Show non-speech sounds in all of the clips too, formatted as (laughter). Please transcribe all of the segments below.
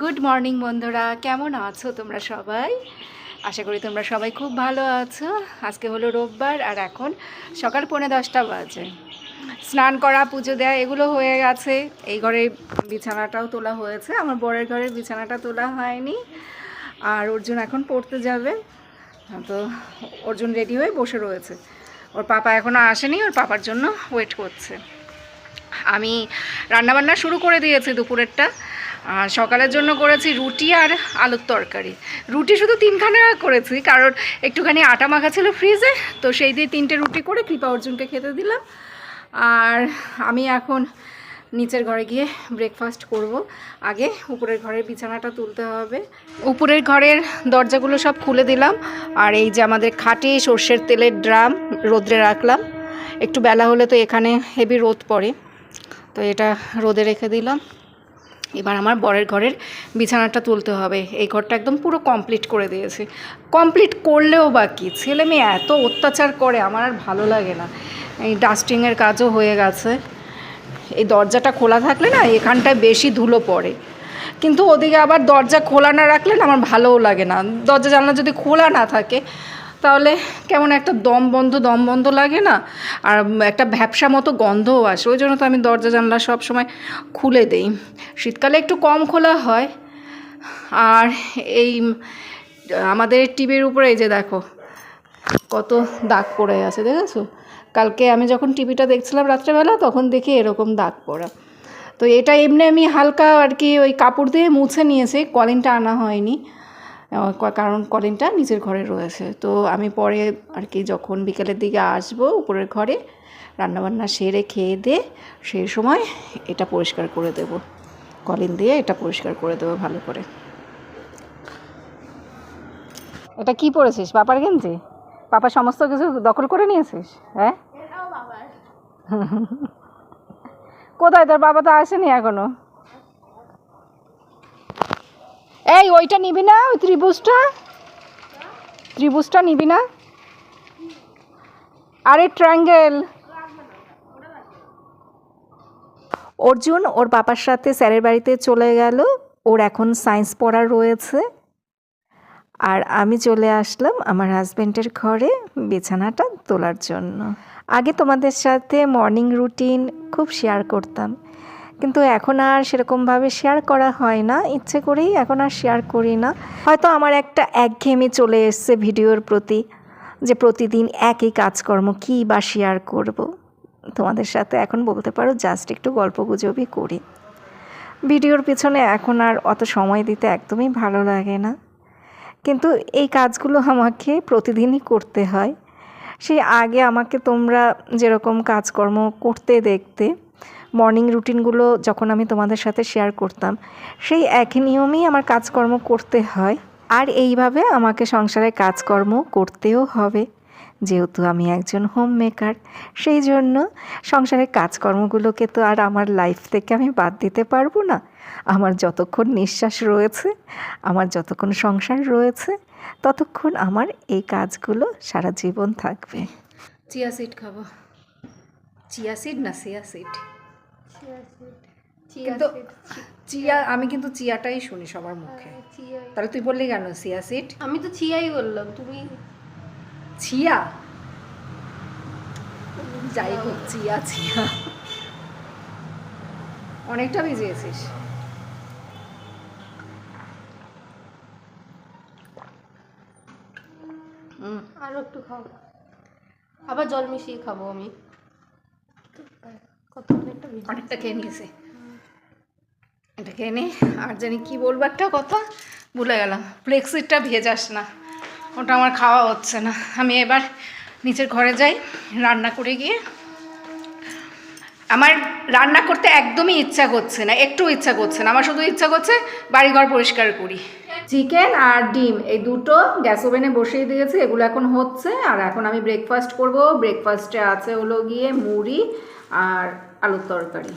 Good morning বন্ধুরা। কেমন আছো তোমরা সবাই? আশা করি তোমরা সবাই খুব ভালো আছো। আজকে হলো রোববার আর এখন সকাল পৌনে দশটা বাজে। স্নান করা, পুজো দেওয়া এগুলো হয়ে গেছে। এই ঘরে বিছানাটাও তোলা হয়েছে। আমার বরের ঘরের বিছানাটা তোলা হয়নি। আর অর্জুন এখন পড়তে যাবে। তো অর্জুন রেডি হয়ে বসে রয়েছে। ওর পাপা এখনও আসেনি, ওর পাপার জন্য ওয়েট করছে। আমি রান্নাবান্না শুরু করে দিয়েছি দুপুরেরটা। আর সকালের জন্য করেছি রুটি আর আলুর তরকারি। রুটি শুধু তিনখানা করেছি, কারণ একটুখানি আটা মাখা ছিল ফ্রিজে, তো সেই দিয়ে তিনটে রুটি করে কৃপা অর্জুনকে খেতে দিলাম। আর আমি এখন নিচের ঘরে গিয়ে ব্রেকফাস্ট করব। আগে উপরের ঘরের বিছানাটা তুলতে হবে। উপরের ঘরের দরজাগুলো সব খুলে দিলাম। আর এই যে আমাদের খাঁটি সর্ষের তেলের ড্রাম রোদ্রে রাখলাম। একটু বেলা হলে তো এখানে হেভি রোদ পড়ে, তো এটা রোদে রেখে দিলাম। এবার আমার বরের ঘরের বিছানাটা তুলতে হবে। এই ঘরটা একদম পুরো কমপ্লিট করে দিয়েছে। কমপ্লিট করলেও বাকি ছেলে মেয়ে এত অত্যাচার করে, আমার আর ভালো লাগে না। এই ডাস্টিংয়ের কাজও হয়ে গেছে। এই দরজাটা খোলা থাকলে না এখানটায় বেশি ধুলো পড়ে। কিন্তু ওদিকে আবার দরজা খোলা না রাখলে না আমার ভালোও লাগে না। দরজা জানলা যদি খোলা না থাকে তাহলে কেমন একটা দম বন্ধ দম বন্ধ লাগে না? আর একটা ভ্যাবসা মতো গন্ধও আসে। ওই জন্য তো আমি দরজা জানলা সব সময় খুলে দেই। শীতকালে একটু কম খোলা হয়। আর এই, আমাদের টিভির উপরে এই যে দেখো, কত দাগ পড়ে আছে, দেখেছ? কালকে আমি যখন টিভিটা দেখছিলাম রাত্রেবেলা, তখন দেখি এরকম দাগ পড়া। তো এটা এমনি আমি হালকা আর কি ওই কাপড় দিয়ে মুছে নিয়েছি, কলিনটা আনা হয়নি। কারণ কলিনটা নিজের ঘরে রয়েছে। তো আমি পরে আর কি যখন বিকেলের দিকে আসব উপরের ঘরে রান্নাবান্না সেরে খেয়ে দিয়ে সেই সময় এটা পরিষ্কার করে দেব। কলিন দিয়ে এটা পরিষ্কার করে দেবো ভালো করে। এটা কি পড়েছিস পাপার গেঞ্জি? পাপা সমস্ত কিছু দখল করে নিয়েছিস? হ্যাঁ? (laughs) কোথায়? তোর বাবা তো আসেনি এখনও। এই, ওইটা নিবি না, ওই ত্রিভুজটা? ত্রিভুজটা নিবি না? আরে ট্রায়াঙ্গেল অর্জুন, ওর বাবার সাথে স্যারের বাড়িতে চলে গেল। ওর এখন সায়েন্স পড়া রয়েছে। আর আমি চলে আসলাম আমার হাজব্যান্ডের ঘরে বিছানাটা তোলার জন্য। আগে তোমাদের সাথে মর্নিং রুটিন খুব শেয়ার করতাম। কিন্তু এখন আর সেরকমভাবে শেয়ার করা হয় না। ইচ্ছে করেই এখন আর শেয়ার করি না। হয়তো আমার একটা একঘেয়েমি চলে এসছে ভিডিওর প্রতি, যে প্রতিদিন একই কাজকর্ম কী বা শেয়ার করব। তোমাদের সাথে এখন বলতে পারো জাস্ট একটু গল্প গুজবই করি। ভিডিওর পিছনে এখন আর অত সময় দিতে একদমই ভালো লাগে না। কিন্তু এই কাজগুলো আমাকে প্রতিদিনই করতে হয়। সেই আগে আমাকে তোমরা যেরকম কাজকর্ম করতে দেখতে মর্নিং রুটিনগুলো যখন আমি তোমাদের সাথে শেয়ার করতাম, সেই একই নিয়মেই আমার কাজকর্ম করতে হয়। আর এইভাবে আমাকে সংসারে কাজকর্ম করতেও হবে। যেহেতু আমি একজন হোম মেকার সেই জন্য সংসারের কাজকর্মগুলোকে তো আর আমার লাইফ থেকে আমি বাদ দিতে পারব না। আমার যতক্ষণ নিঃশ্বাস রয়েছে, আমার যতক্ষণ সংসার রয়েছে, ততক্ষণ আমার এই কাজগুলো সারা জীবন থাকবে। চিয়া সিড খাব। চিয়া সিড না সিয়া সিড কিন্তু চিয়া আমি কিন্তু চিয়াটাই শুনি সবার মুখে। তাহলে তুই বললি কেন সিয়া সিড আমি তো চিয়াই বললাম তুমি ছিয়া যাই হোক চিয়া চিয়া অনেকটা ভিজিয়েছিস। হুম আরও একটু খাও। আবার জল মিশিয়ে খাব আমি। অনেকটা খেয়ে নিয়েছে। এটা খেয়ে নে, আর জানি কি বলব একটা কথা? ভুলে গেলাম। ফ্লেক্সিটটা ভেজাস না। ওটা আমার খাওয়া হচ্ছে না। আমি এবার নিচের ঘরে যাই, রান্না করে গিয়ে। আমার রান্না করতে একদমই ইচ্ছা করছে না, একটু ইচ্ছা করছে না। আমার শুধু ইচ্ছা করছে বাড়িঘর পরিষ্কার করি। চিকেন আর ডিম, এই দুটো গ্যাস ওভেনে বসিয়ে দিয়েছি, এগুলো এখন হচ্ছে। আর এখন আমি ব্রেকফাস্ট করব। ব্রেকফাস্টে আছে হলো গিয়ে মুড়ি আর আলুর তরকারি।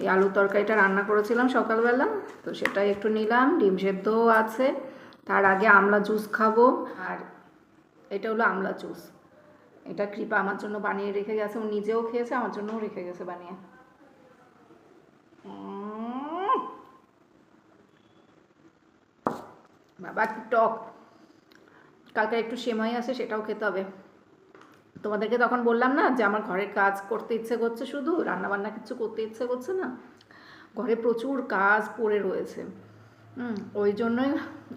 এই আলুর তরকারিটা রান্না করেছিলাম সকালবেলা, তো সেটাই একটু নিলাম। ডিম সেদ্ধও আছে। তার আগে আমলা জুস খাব। আর এটা হলো আমলা জুস। এটা কৃপা আমার জন্য বানিয়ে রেখে গেছে। ও নিজেও খেয়েছে, আমার জন্যও রেখে গেছে বানিয়ে। বাবা টক। কালকে একটু সেমাই আছে, সেটাও খেতে হবে। তোমাদেরকে তখন বললাম না যে আমার ঘরের কাজ করতে ইচ্ছে করছে শুধু, রান্নাবান্না কিছু করতে ইচ্ছে করছে না। ঘরে প্রচুর কাজ পড়ে রয়েছে। ওই জন্যই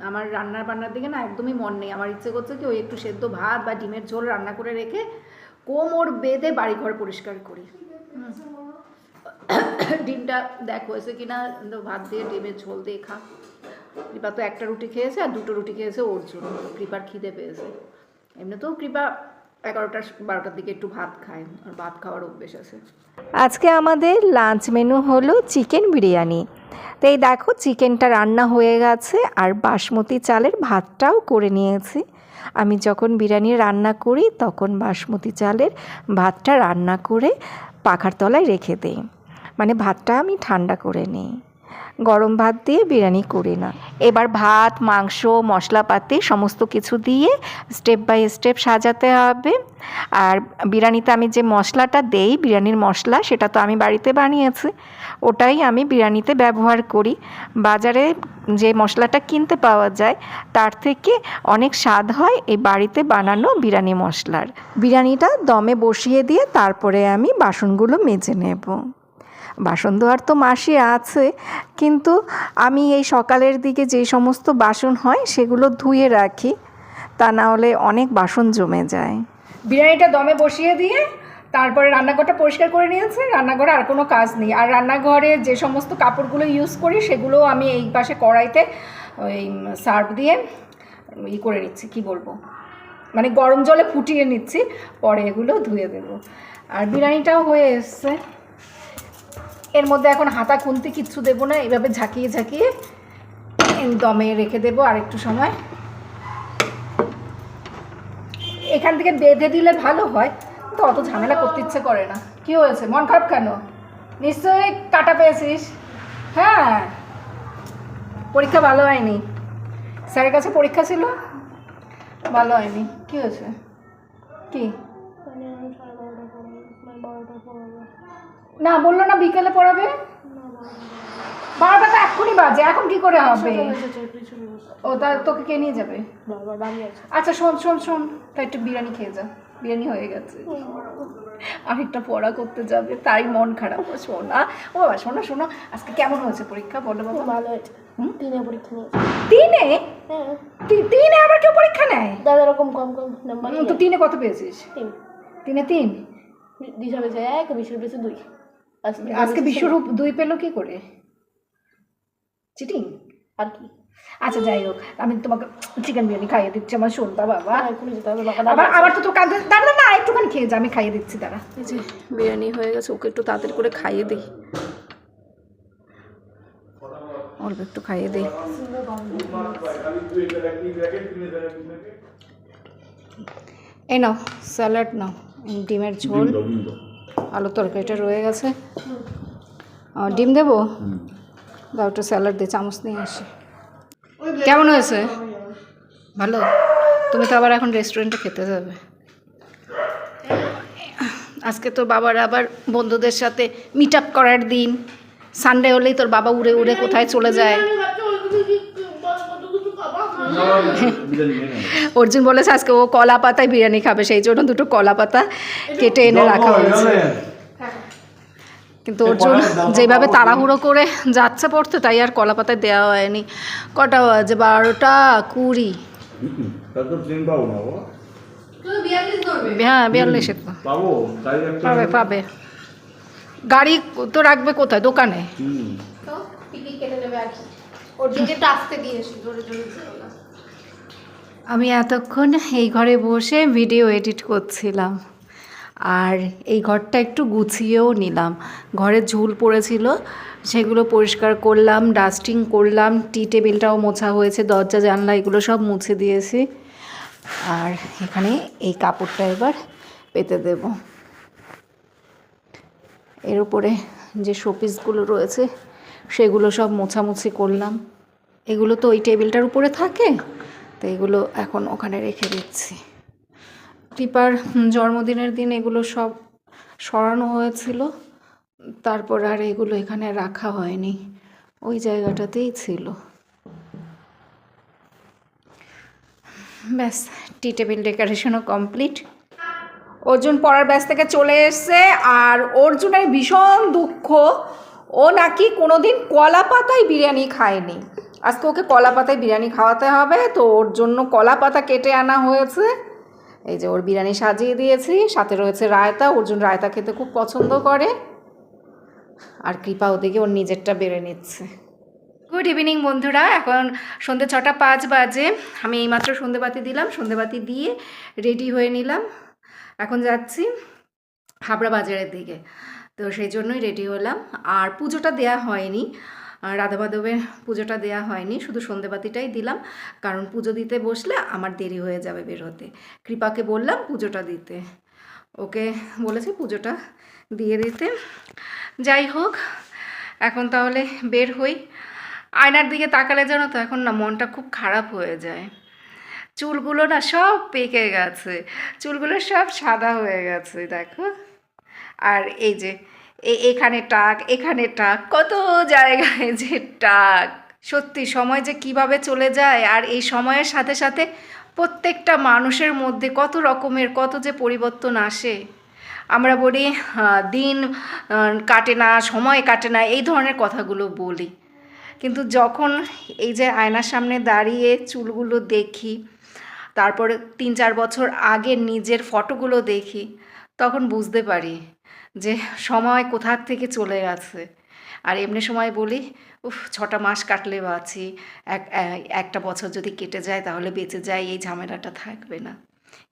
আমার রান্নার বান্নার দিকে না একদমই মন নেই। আমার ইচ্ছে করছে কি ওই একটু সেদ্ধ ভাত বা ডিমের ঝোল রান্না করে রেখে কোমর বেঁধে বাড়ি ঘর পরিষ্কার করি। ডিমটা দেখ হয়েছে কি না ভাত দিয়ে, ডিমের ঝোল দিয়ে খা। কৃপা তো একটা রুটি খেয়েছে আর দুটো রুটি খেয়েছে ওর জন্য। কৃপার খিদে পেয়েছে। এমনিতেও কৃপা বারোটার দিকে একটু ভাত খায় আর ভাত খাওয়ার অভ্যেস আছে। আজকে আমাদের লাঞ্চ মেনু হলো চিকেন বিরিয়ানি। তো এই দেখো চিকেনটা রান্না হয়ে গেছে আর বাসমতি চালের ভাতটাও করে নিয়েছি। আমি যখন বিরিয়ানি রান্না করি তখন বাসমতি চালের ভাতটা রান্না করে পাখার তলায় রেখে দিই। মানে ভাতটা আমি ঠান্ডা করে নিই। গরম ভাত দিয়ে বিরিয়ানি করি না। এবার ভাত, মাংস, মশলাপাতি সমস্ত কিছু দিয়ে স্টেপ বাই স্টেপ সাজাতে হবে। আর বিরিয়ানিতে আমি যে মশলাটা দেই, বিরিয়ানির মশলা, সেটা তো আমি বাড়িতে বানিয়েছি। ওটাই আমি বিরিয়ানিতে ব্যবহার করি। বাজারে যে মশলাটা কিনতে পাওয়া যায়, তার থেকে অনেক স্বাদ হয় এই বাড়িতে বানানো বিরিয়ানি মশলার। বিরিয়ানিটা দমে বসিয়ে দিয়ে তারপরে আমি বাসনগুলো মেজে নেব। বাসন ধোয়ার তো মাসি আছে, কিন্তু আমি এই সকালের দিকে যে সমস্ত বাসন হয় সেগুলো ধুয়ে রাখি, তা না হলে অনেক বাসন জমে যায়। বিরিয়ানিটা দমে বসিয়ে দিয়ে তারপরে রান্নাঘরটা পরিষ্কার করে নিয়েছে, রান্নাঘরে আর কোনো কাজ নেই। আর রান্নাঘরে যে সমস্ত কাপড়গুলো ইউজ করি সেগুলো আমি এই পাশে কড়াইতে ওই সার্ফ দিয়ে ই করে নিচ্ছি, কি বলব? মানে গরম জলে ফুটিয়ে নিচ্ছি, পরে এগুলো ধুয়ে দেবো। আর বিরিয়ানিটাও হয়ে এসছে। এর মধ্যে এখন হাতা খুন্তি কিচ্ছু দেবো না, এভাবে ঝাঁকিয়ে ঝাঁকিয়ে দমে রেখে দেবো আর একটু সময়। এখান থেকে বেঁধে দিলে ভালো হয় তো অত ঝামেলা করতে ইচ্ছে করে না। কি হয়েছে? মন খারাপ কেন? নিশ্চয়ই কাটা পেয়েছিস। হ্যাঁ। পরীক্ষা ভালো হয়নি। স্যারের কাছে পরীক্ষা ছিল? ভালো হয়নি। কি হয়েছে? কি? না বলল না বিকেলে পড়াবে? বারোটা তো এখনই বাজে এখন কি করে হবে? ও তা তোকে কে নিয়ে যাবে? আচ্ছা শোন শোন শোন। তা একটু বিরিয়ানি খেয়ে যা। বিরিয়ানি হয়ে গেছে। আরেকটা পড়া করতে যাবে তাই মন খারাপ। শোনা ও বাবা শোনো শোনো আজকে কেমন হয়েছে পরীক্ষা? বলো বাবা। ভালো হয়েছে। হুম? তিনে পরীক্ষা তিনে? তিনে আবার কেউ পরীক্ষা নেয়? দাদা এরকম কম কম নাম্বার তো তিনে কত পেয়েছিস? তিন। তিনে তিন? দিশা পেয়েছে এক বিশের পেয়েছে দুই। আজকে আজকে বিশ্বরূপ দুই পেল কি করে? চিটিং? আর কি? আচ্ছা যাই হোক আমি তোমাকে চিকেন বিরিয়ানি খাইয়ে দিচ্ছি আমার শুনতা বাবা এখনই যেতে হবে বাবা আবার আবার তো তো কাঁদে দাঁড়া না একটুখানি খেয়ে যা আমি খাইয়ে দিচ্ছি দাঁড়া। এই যে বিরিয়ানি হয়ে গেছে ওকে একটু তাড়াতাড়ি করে খাইয়ে দিই। অল্প একটু খাইয়ে দিই। এই নাও স্যালাড নাও ডিমের ঝোল। আলু তরকারিটা রয়ে গেছে। ডিম দেবো? দাও একটু স্যালাড দিয়ে চামচ নিয়ে আসি। কেমন হয়েছে? ভালো? তুমি তো আবার এখন রেস্টুরেন্টে খেতে যাবে। আজকে তোর বাবার আবার বন্ধুদের সাথে মিট আপ করার দিন। সানডে হলেই তোর বাবা উড়ে উড়ে কোথায় চলে যায়। (laughs) অর্জুন বলেছে আজকে ও কলা পাতায় বিরিয়ানি খাবে সেই জন্য দুটো কলা পাতা কেটে এনে রাখা হয়েছে। কিন্তু অর্জুন যেভাবে তাড়াহুড়ো করে যাচ্ছে পড়তে তাই আর কলা পাতায় দেওয়া হয়নি। কটা বাজে? বারোটা কুড়ি। হ্যাঁ বিয়াল্লিশে পাবো পাবে গাড়ি তো রাখবে কোথায়? দোকানে? তো টিকিট কেটে নেবে আর কি। ওর দিকে আসতে দিয়েছি জোরে জোরে। আমি এতক্ষণ এই ঘরে বসে ভিডিও এডিট করছিলাম। আর এই ঘরটা একটু গুছিয়েও নিলাম। ঘরে ঝুল পড়েছিল, সেগুলো পরিষ্কার করলাম, ডাস্টিং করলাম, টি টেবিলটাও মোছা হয়েছে, দরজা, জানলা, এগুলো সব মুছে দিয়েছি। আর এখানে এই কাপড়টা এবার পেতে দেব। এর উপরে যে শোপিসগুলো রয়েছে, সেগুলো সব মোছামুছি করলাম। এগুলো তো ওই টেবিলটার উপরে থাকে? তো এগুলো এখন ওখানে রেখে দিচ্ছি। টিপার জন্মদিনের দিন এগুলো সব সরানো হয়েছিল। তারপর আর এগুলো এখানে রাখা হয়নি। ওই জায়গাটাতেই ছিল। ব্যাস, টি টেবিল ডেকোরেশনও কমপ্লিট। অর্জুন পড়ার ব্যাস থেকে চলে এসছে আর অর্জুনের ভীষণ দুঃখ। ও নাকি কোনোদিন কলা পাতায় বিরিয়ানি খায়নি। আজকে ওকে কলা পাতায় বিরিয়ানি খাওয়াতে হবে, তো ওর জন্য কলা পাতা কেটে আনা হয়েছে। এই যে ওর বিরিয়ানি সাজিয়ে দিয়েছি, সাথে রয়েছে রায়তা, ওর জন্য রায়তা খেতে খুব পছন্দ করে। আর কৃপা ওদিকে ওর নিজেরটা বেড়ে নিচ্ছে। গুড ইভিনিং বন্ধুরা, এখন সন্ধে ছটা পাঁচ বাজে। আমি এইমাত্র সন্ধেবাতি দিলাম, সন্ধেবাতি দিয়ে রেডি হয়ে নিলাম। এখন যাচ্ছি হাবড়া বাজারের দিকে, তো সেই জন্যই রেডি হলাম। আর পুজোটা দেয়া হয়নি রাধা মাধবের পুজোটা দেয়া হয়নি, শুধু সন্ধেবাতিটাই দিলাম। কারণ পুজো দিতে বসলে আমার দেরি হয়ে যাবে বের হতে কৃপাকে বললাম পুজোটা দিতে। ওকে বলেছি পুজোটা দিয়ে দিতে। যাই হোক, এখন তাহলে বের হই। আয়নার দিকে তাকালে জানো তো, এখন না মনটা খুব খারাপ হয়ে যায়। চুলগুলো না সব পেকে গেছে। চুলগুলো সব সাদা হয়ে গেছে, দেখো। আর এই যে এখানে টাক এখানে টাক, কত জায়গায় (laughs) যে টাক। সত্যি, সময় যে কীভাবে চলে যায় আর এই সময়ের সাথে সাথে প্রত্যেকটা মানুষের মধ্যে কত রকমের, কত যে পরিবর্তন আসে। আমরা বলি দিন কাটে না, সময় কাটে না, এই ধরনের কথাগুলো বলি। কিন্তু যখন এই যে আয়নার সামনে দাঁড়িয়ে চুলগুলো দেখি তারপরে তিন চার বছর আগে নিজের ফটোগুলো দেখি, তখন বুঝতে পারি যে সময় কোথার থেকে চলে গেছে। আর এমনি সময় বলি, উফ, ছটা মাস কাটলে বাঁচি এক একটা বছর যদি কেটে যায় তাহলে বেঁচে যায় এই ঝামেলাটা থাকবে না।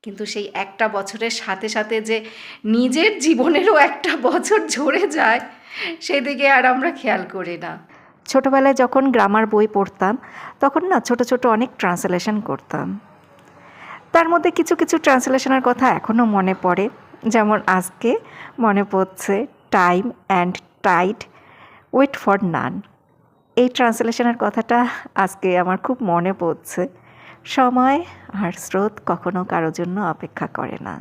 কিন্তু সেই একটা বছরের সাথে সাথে যে নিজের জীবনেরও একটা বছর ঝরে যায়, সেদিকে আর আমরা খেয়াল করি না। ছোটোবেলায় যখন গ্রামার বই পড়তাম, তখন না ছোট ছোট অনেক ট্রান্সলেশন করতাম। তার মধ্যে কিছু কিছু ট্রান্সলেশনের কথা এখনও মনে পড়ে। যেমন আজকে মনে পড়ছে time and tide wait for none এই ট্রান্সলেশনের কথাটা আজকে আমার খুব মনে পড়ছে। সময় আর স্রোত কখনো কারোর জন্য অপেক্ষা করে না।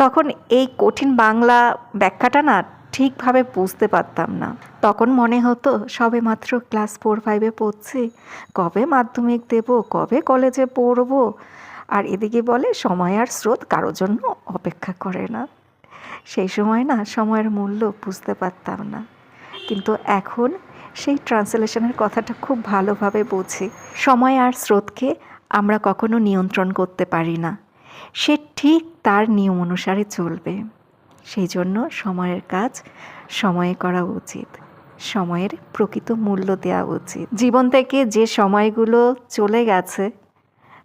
তখন এই কঠিন বাংলা ব্যাখ্যাটা না ঠিকভাবে বুঝতে পারতাম না। তখন মনে হতো, সবে মাত্র ক্লাস ফোর ফাইভে পড়ছি, কবে মাধ্যমিক দেব, কবে কলেজে পড়ব আর এদিকে বলে, সময় আর স্রোত কারোর জন্য অপেক্ষা করে না। সেই সময় না, সময়ের মূল্য বুঝতে পারতাম না। কিন্তু এখন সেই ট্রান্সলেশনের কথাটা খুব ভালোভাবে বুঝি। সময় আর স্রোতকে আমরা কখনো নিয়ন্ত্রণ করতে পারি না। সে ঠিক তার নিয়ম অনুসারে চলবে। সেই জন্য সময়ের কাজ সময়ে করা উচিত। সময়ের প্রকৃত মূল্য দেওয়া উচিত। জীবন থেকে যে সময়গুলো চলে গেছে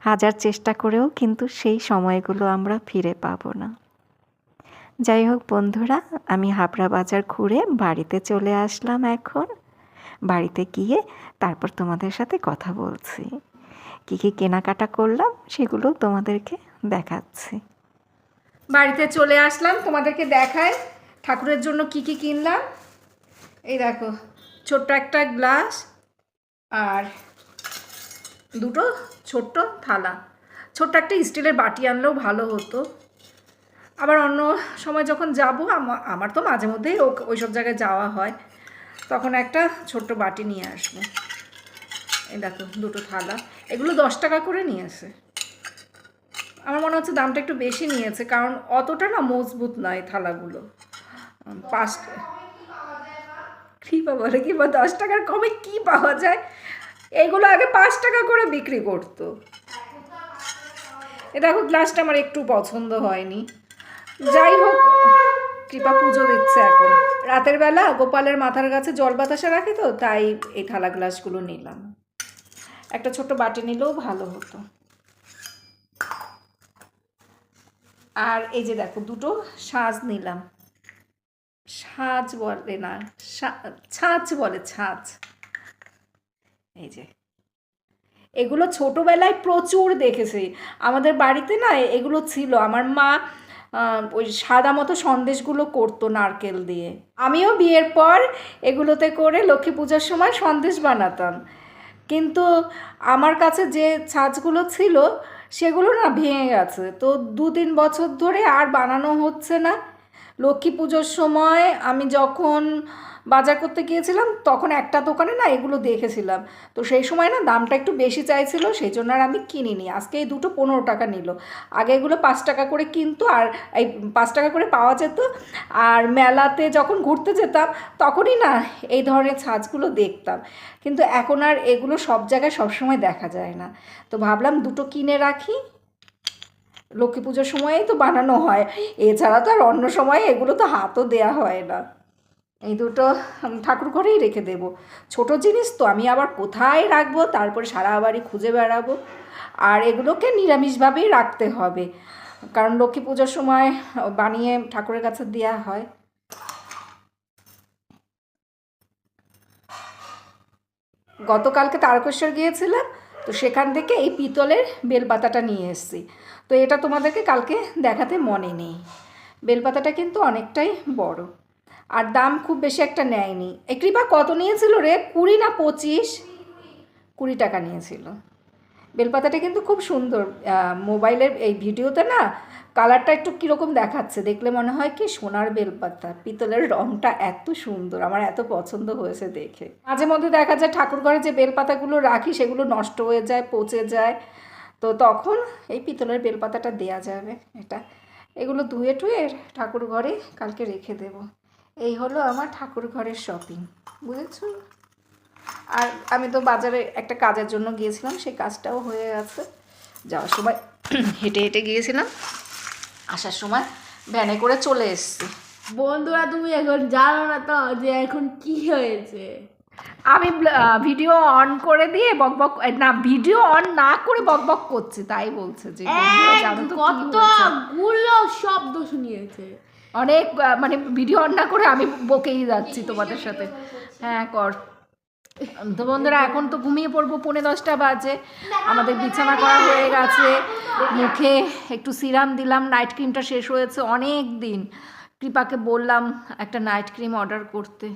হাজার চেষ্টা করেও কিন্তু সেই সময়গুলো আমরা ফিরে পাবো না। যাই হোক বন্ধুরা, আমি হাবড়া বাজার ঘুরে বাড়িতে চলে আসলাম এখন। বাড়িতে গিয়ে তারপর তোমাদের সাথে কথা বলছি। কী কী কেনাকাটা করলাম সেগুলো তোমাদেরকে দেখাচ্ছি। বাড়িতে চলে আসলাম, তোমাদেরকে দেখায় ঠাকুরের জন্য কি কি কিনলাম। এই দেখো, ছোট্ট একটা গ্লাস আর দুটো ছোট্ট থালা। ছোট্ট একটা স্টিলের বাটি আনলেও ভালো হতো। আবার অন্য সময় যখন যাব আমার তো মাঝে মধ্যেই ওই সব জায়গায় যাওয়া হয়। তখন একটা ছোট্ট বাটি নিয়ে আসব। এই দেখো, দুটো থালা। এগুলো দশ টাকা করে নিয়েছে। আমার মনে হচ্ছে দামটা একটু বেশি নিয়েছে, কারণ অতটা না মজবুত নয় থালাগুলো। পাঁচ কী বলে, কি বা দশ টাকার কমে কি পাওয়া যায়? এগুলো আগে পাঁচ টাকা করে বিক্রি করতো। এ দেখো গ্লাসটা আমার একটু পছন্দ হয়নি। যাই হোক, কৃপা পুজো দিচ্ছে এখন। রাতের বেলা গোপালের মাথার কাছে জল বাতাসা রাখে তো, তাই এই থালা গ্লাসগুলো নিলাম। একটা ছোট বাটি নিলেও ভালো হতো। আর এই যে দেখো, দুটো সাজ নিলাম। সাজ বলে না ছাঁচ বলে ছাঁচ। এই যে। এগুলো ছোটোবেলায় প্রচুর দেখেছি। আমাদের বাড়িতে না এগুলো ছিল। আমার মা ওই সাদা মতো সন্দেশগুলো করতো নারকেল দিয়ে। আমিও বিয়ের পর এগুলোতে করে লক্ষ্মী পূজার সময় সন্দেশ বানাতাম। কিন্তু আমার কাছে যে ছাঁচগুলো ছিল, সেগুলো না ভেঙে গেছে। তো দু তিন বছর ধরে আর বানানো হচ্ছে না। লক্ষ্মী পুজোর সময় আমি যখন বাজার করতে গিয়েছিলাম, তখন একটা দোকানে না এগুলো দেখেছিলাম। তো সেই সময় না দামটা একটু বেশি চাইছিল, সেই জন্য আর আমি কিনিনি। আজকে এই দুটো পনেরো টাকা নিল। আগে এগুলো পাঁচ টাকা করে কিনতো আর এই পাঁচ টাকা করে পাওয়া যেত। আর মেলাতে যখন ঘুরতে যেতাম, তখনই না এই ধরনের ছাঁচগুলো দেখতাম। কিন্তু এখন আর এগুলো সব জায়গায় সবসময় দেখা যায় না। তো ভাবলাম দুটো কিনে রাখি। লক্ষ্মী পুজোর সময়েই তো বানানো হয়। এছাড়া তো আর অন্য সময় এগুলো তো হাতও দেয়া হয় না। এই দুটো ঠাকুর ঘরেই রেখে দেব। ছোট জিনিস তো আমি আবার কোথায় রাখব? তারপরে সারা বাড়ি খুঁজে বেড়াবো। আর এগুলোকে নিরামিষভাবেই রাখতে হবে। কারণ লক্ষ্মী পুজোর সময় বানিয়ে ঠাকুরের কাছে দেওয়া হয়। গতকালকে তারকেশ্বর গিয়েছিলাম। তো সেখান থেকে এই পিতলের বেলপাতাটা নিয়ে এসেছি। তো এটা তোমাদেরকে কালকে দেখাতে মনে নেই। বেলপাতাটা কিন্তু অনেকটাই বড়। আর দাম খুব বেশি একটা নেয়নি। একটি কৃপা কত নিয়েছিল রে? কুড়ি না পঁচিশ? কুড়ি টাকা নিয়েছিল। বেলপাতাটা কিন্তু খুব সুন্দর। মোবাইলের এই ভিডিওতে না কালারটা একটু কীরকম দেখাচ্ছে? দেখলে মনে হয় কি সোনার বেলপাতা, পিতলের রঙটা এত সুন্দর, আমার এত পছন্দ হয়েছে দেখে। মাঝে মধ্যে দেখা যায় ঠাকুর ঘরে যে বেলপাতাগুলো রাখি সেগুলো নষ্ট হয়ে যায়, পচে যায়। তো তখন এই পিতলের বেলপাতাটা দেয়া যাবে এটা। এগুলো ধুয়ে টুয়ে ঠাকুর ঘরে কালকে রেখে দেব। এই হলো আমার ঠাকুর ঘরের শপিং বুঝেছ? আর আমি তো বাজারে একটা কাজের জন্য গিয়েছিলাম সেই কাজটাও হয়ে গেছে। যাওয়ার সময় হেঁটে হেঁটে গিয়েছিলাম। আসার সময় ভ্যানে করে চলে এসেছি। বন্ধুরা তুমি এখন জানো না তো যে এখন কি হয়েছে। আমি ভিডিও অন করে দিয়ে বকবক না ভিডিও অন না করে বকবক করছে তাই বলছে যে বন্ধুরা জানো তো কি কতগুলো শব্দ শুনিয়েছে। অনেক মানে ভিডিও অন না করে আমি বকেই যাচ্ছি তোমাদের সাথে। হ্যাঁ কর। তো বন্ধুরা, এখন তো ঘুমিয়ে পড়ব, পৌনে দশটা বাজে। আমাদের বিছানা করা হয়ে গেছে। মুখে একটু সিরাম দিলাম নাইট ক্রিমটা শেষ হয়েছে অনেক দিন। কৃপাকে বললাম, একটা নাইট ক্রিম অর্ডার করতে।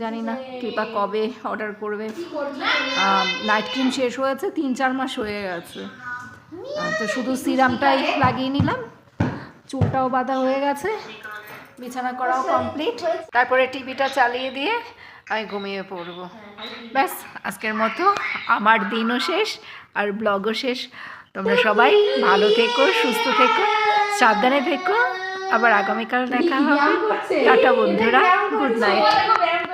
জানি না, কৃপা কবে অর্ডার করবে। নাইট ক্রিম শেষ হয়েছে, তিন, চার মাস হয়ে গেছে। তো শুধু সিরামটাই লাগিয়ে নিলাম। চুলটাও বাঁধা হয়ে গেছে। বিছানা করাও কমপ্লিট তারপরে টিভিটা চালিয়ে দিয়ে আমি ঘুমিয়ে পড়ব। ব্যাস, আজকের মতো আমার দিনও শেষ আর ব্লগও শেষ। তোমরা সবাই ভালো থেকো, সুস্থ থেকো, সাবধানে থেকো। আবার আগামীকাল দেখা হবে। টাটা বন্ধুরা, গুড নাইট।